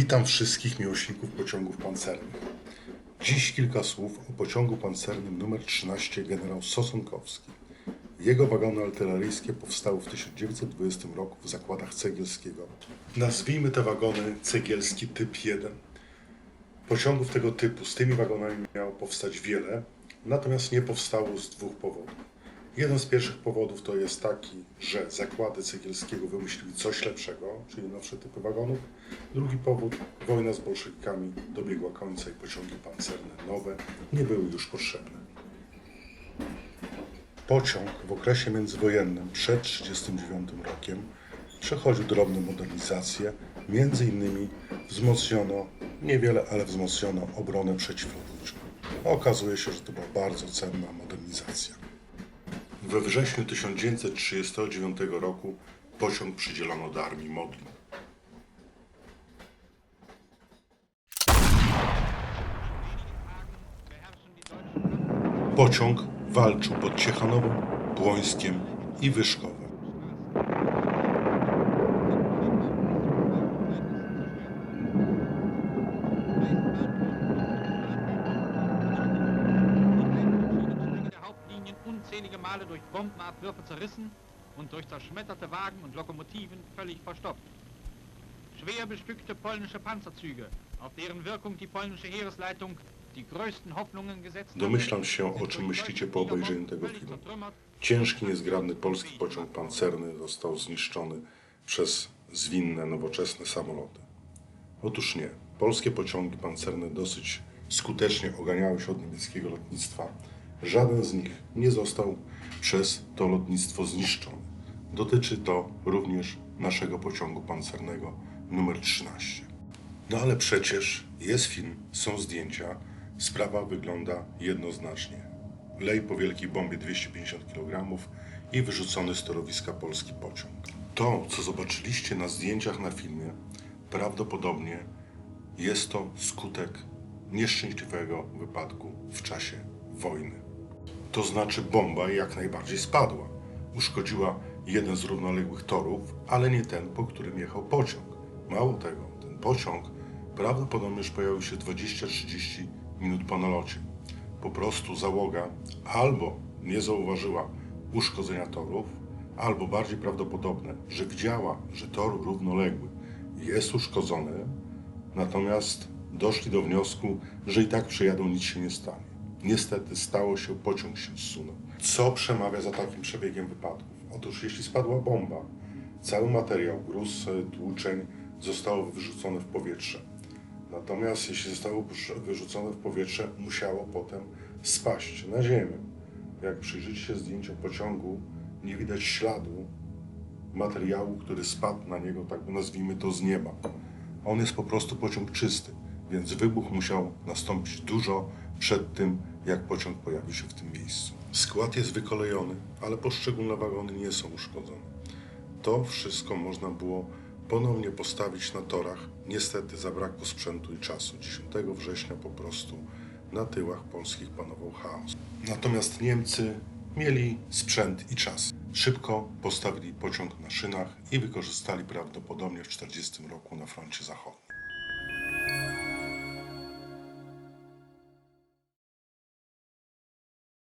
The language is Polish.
Witam wszystkich miłośników pociągów pancernych. Dziś kilka słów o pociągu pancernym nr 13 generał Sosonkowski. Jego wagony artyleryjskie powstały w 1920 roku w zakładach Cegielskiego. Nazwijmy te wagony Cegielski typ 1. Pociągów tego typu z tymi wagonami miało powstać wiele, natomiast nie powstało z dwóch powodów. Jeden z pierwszych powodów to jest taki, że zakłady Cegielskiego wymyśliły coś lepszego, czyli nowsze typy wagonów. Drugi powód, wojna z bolszewikami dobiegła końca i pociągi pancerne nowe nie były już potrzebne. Pociąg w okresie międzywojennym przed 1939 rokiem przechodził drobne modernizacje, między innymi wzmocniono, niewiele, ale wzmocniono obronę przeciwlotniczą. Okazuje się, że to była bardzo cenna modernizacja. We wrześniu 1939 roku pociąg przydzielono do armii Modlin. Pociąg walczył pod Ciechanowem, Błońskiem i Wyszkowem. Unzählige Male durch Bombenabwürfe zerrissen und durch zerschmetterte Wagen und Lokomotiven völlig verstopft. Schwer bestückte polnische Panzerzüge, auf deren Wirkung die polnische Heeresleitung die größten Hoffnungen gesetzt hatte, Domyślam się, o czym myślicie po obejrzeniu tego filmu. Ciężki, niezgrabny polski pociąg pancerny został zniszczony przez zwinne, nowoczesne samoloty. Otóż nie. Polskie pociągi pancerne dosyć skutecznie oganiały się od niemieckiego lotnictwa. Żaden z nich nie został przez to lotnictwo zniszczony. Dotyczy to również naszego pociągu pancernego numer 13. No ale przecież jest film, są zdjęcia, sprawa wygląda jednoznacznie. Lej po wielkiej bombie 250 kg i wyrzucony z torowiska polski pociąg. To, co zobaczyliście na zdjęciach na filmie, prawdopodobnie jest to skutek nieszczęśliwego wypadku w czasie wojny. To znaczy bomba jak najbardziej spadła. Uszkodziła jeden z równoległych torów, ale nie ten, po którym jechał pociąg. Mało tego, ten pociąg prawdopodobnie już pojawił się 20-30 minut po nalocie. Po prostu załoga albo nie zauważyła uszkodzenia torów, albo bardziej prawdopodobne, że widziała, że tor równoległy jest uszkodzony, natomiast doszli do wniosku, że i tak przejadą, nic się nie stanie. Niestety stało się, pociąg się zsunął. Co przemawia za takim przebiegiem wypadków? Otóż jeśli spadła bomba, cały materiał, gruz, y, tłuczeń zostało wyrzucone w powietrze. Natomiast jeśli zostało wyrzucone w powietrze, musiało potem spaść na ziemię. Jak przyjrzycie się zdjęciom pociągu, nie widać śladu materiału, który spadł na niego, tak nazwijmy to, z nieba. On jest po prostu pociąg czysty, więc wybuch musiał nastąpić dużo przed tym, jak pociąg pojawił się w tym miejscu. Skład jest wykolejony, ale poszczególne wagony nie są uszkodzone. To wszystko można było ponownie postawić na torach. Niestety zabrakło sprzętu i czasu. 10 września po prostu na tyłach polskich panował chaos. Natomiast Niemcy mieli sprzęt i czas. Szybko postawili pociąg na szynach i wykorzystali prawdopodobnie w 1940 roku na froncie zachodnim.